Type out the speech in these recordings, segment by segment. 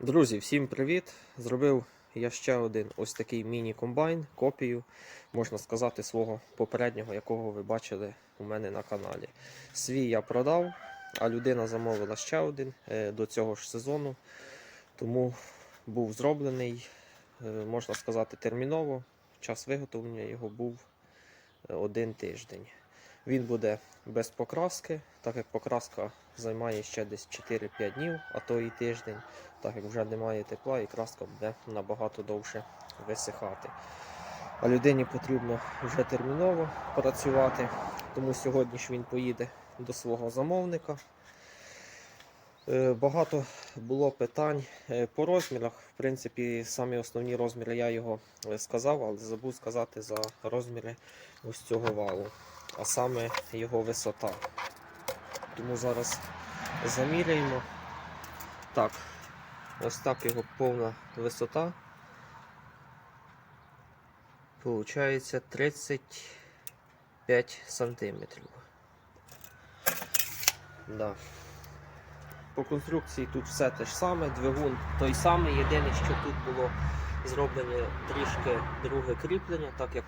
Друзі, всім привіт! Зробив я ще один ось такий міні-комбайн, копію, можна сказати, свого попереднього, якого ви бачили у мене на каналі. Свій я продав, а людина замовила ще один е, до цього ж сезону. Тому був зроблений, е, можна сказати, терміново. Час виготовлення його був е, один тиждень. Він буде без покраски, так як покраска займає ще десь 4-5 днів, а то і тиждень, так як вже немає тепла і краска буде набагато довше висихати. А людині потрібно вже терміново працювати, тому сьогодні ж він поїде до свого замовника. Е, Багато було питань е, по розмірах. В принципі, самі основні розміри я його е, сказав, але забув сказати за розміри ось цього валу, а саме його висота. Тому зараз заміряємо. Так, ось так його повна висота. Получається 35 сантиметрів. Да. По конструкції тут все те ж саме, двигун той самий. Єдине, що тут було зроблене трішки друге кріплення, так як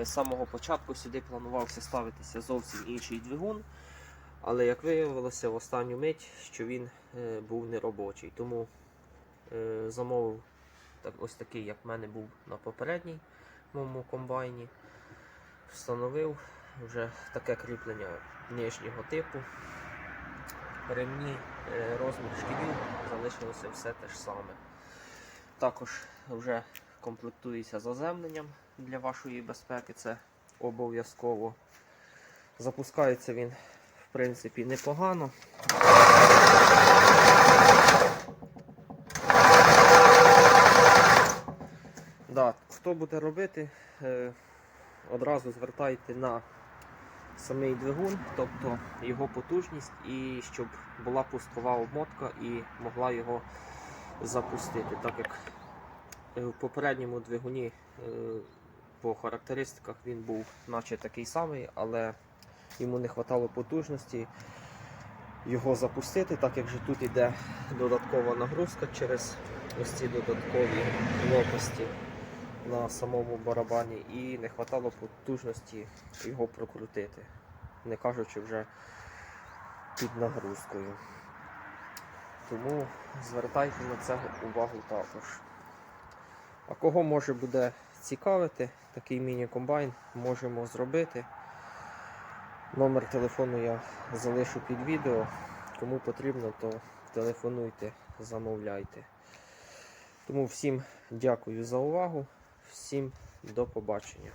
е, з самого початку сюди планувався ставитися зовсім інший двигун. Але як виявилося в останню мить, що він е, був неробочий. Тому замовив так, ось такий, як в мене був на попередній моєму комбайні. Встановив вже таке кріплення нижнього типу. Ремні, е, розмір шківів залишилося все те ж саме. Також вже комплектується заземленням для вашої безпеки, це обов'язково. Запускається він, в принципі, непогано. Да, хто буде робити, е, одразу звертайте на самий двигун, тобто його потужність, і щоб була пускова обмотка і могла його запустити, так як е, в попередньому двигуні е, по характеристиках він був наче такий самий, але йому не вистачало потужності його запустити, так як же тут йде додаткова нагрузка через ось ці додаткові лопасті на самому барабані і не вистачало потужності його прокрутити, не кажучи вже під нагрузкою. Тому звертайте на це увагу також. А кого може буде цікавити, такий міні-комбайн можемо зробити. Номер телефону я залишу під відео. Кому потрібно, то телефонуйте, замовляйте. Тому всім дякую за увагу, всім до побачення.